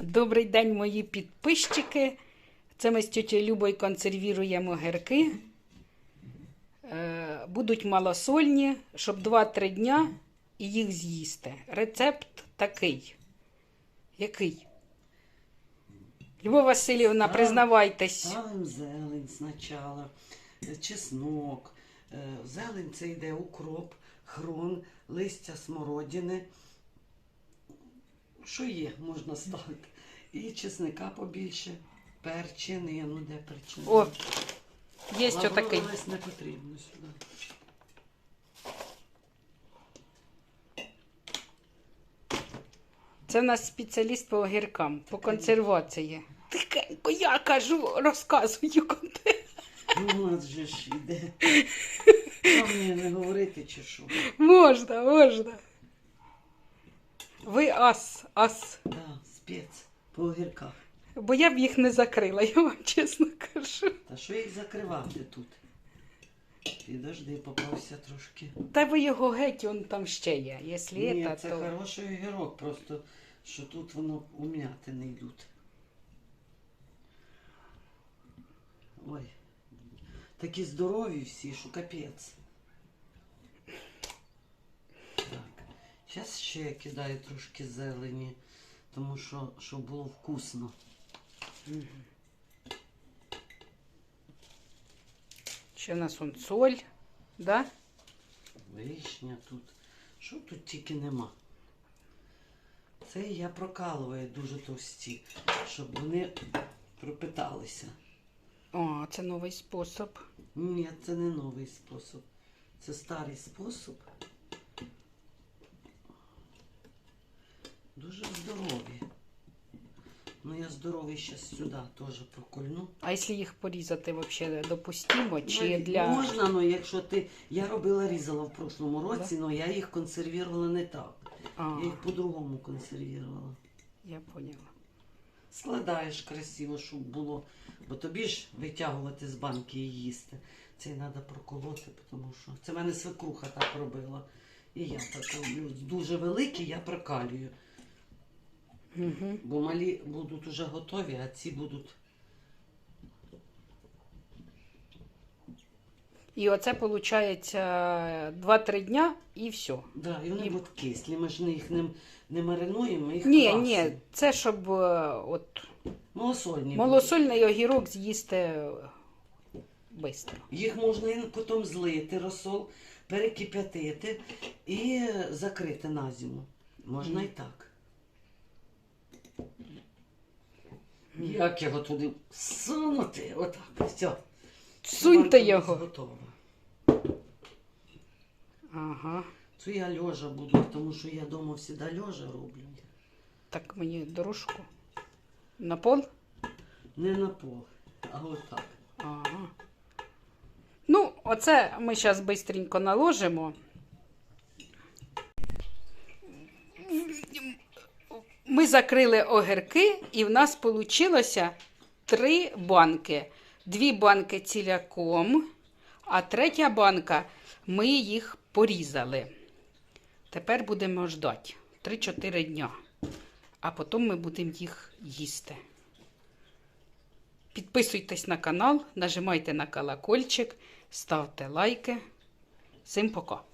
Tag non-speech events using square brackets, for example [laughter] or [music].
Добрий день, мої підписчики. Це ми з тітю Любою консервіруємо гірки. Е, Будуть малосольні, щоб 2-3 дня і їх з'їсти. Рецепт такий. Який? Любов Васильівна, признавайтесь. Ставимо зелень спочатку, чеснок. Е, зелень це йде укроп, хрон, листя смородини. Що є, можна ставити. І чесника побільше, перчинину, де перчинину. О, є отакий. Лавровий не потрібно сюди. Це в нас спеціаліст по огіркам, по консервації. Тихенько, я кажу, розказую конте. Ну, у нас же ж іде. [laughs] Що мені не говорити чи що? Можна, можна. Ви ас, ас. Да, спец по огірках. Бо я б їх не закрила, я вам [laughs] чесно кажу. Та що їх закривати тут? Підожди, попався трошки. Та ви його геть, он там ще є. Якщо Ні, це, це то. хороший огірок, просто що тут воно ум'яти не йдуть. Ой. Такі здорові всі, що капець. Так. Зараз ще кидаю трошки зелені, тому що щоб було вкусно. Ще в нас он соль, да? Вишня тут. Що тут тільки нема. Це я прокалую дуже товсті, щоб вони пропиталися. О, це новий спосіб. Ні, це не новий спосіб. Це старий спосіб. Дуже здорові. Ну я здоровий зараз сюди теж прокольну. А якщо їх порізати взагалі допустимо? Чи Навіть для. Можна, але якщо ти. Я робила різала в прошлому році, але я їх консервувала не так. А, Я їх по-другому консервувала. я поняла. Складаєш красиво, щоб було. Бо тобі ж витягувати з банки і їсти. Це треба проколоти, тому що це в мене свекруха так робила. І я так роблю. Дуже великі я прокалюю. Угу. Бо малі будуть уже готові, а ці будуть. І оце виходить 2-3 дня і все. Да, і вони І- будуть кислі. Ми ж їх не, не маринуємо, ми їх Ні, квасимо. ні, це щоб е, от Малосольні. будуть. малосольний огірок з'їсти швидко. Їх можна і потім злити розсол, перекип'ятити і закрити на зиму. Можна Мгм. і так. Як його туди сунути? Отак. Все. Суньте його. Готова. Ага. Це я льожа буду, тому що я вдома завжди льожа роблю. Так мені дорожку. На пол? Не на пол, а отак. Ага. Ну, оце ми зараз швидко наложимо. Ми закрили огірки, і в нас вийшло три банки. Дві банки ціляком, а третя банка ми їх порізали. Тепер будемо ждати 3-4 дня, а потім ми будемо їх їсти. Підписуйтесь на канал, нажимайте на колокольчик, ставте лайки. Всім пока!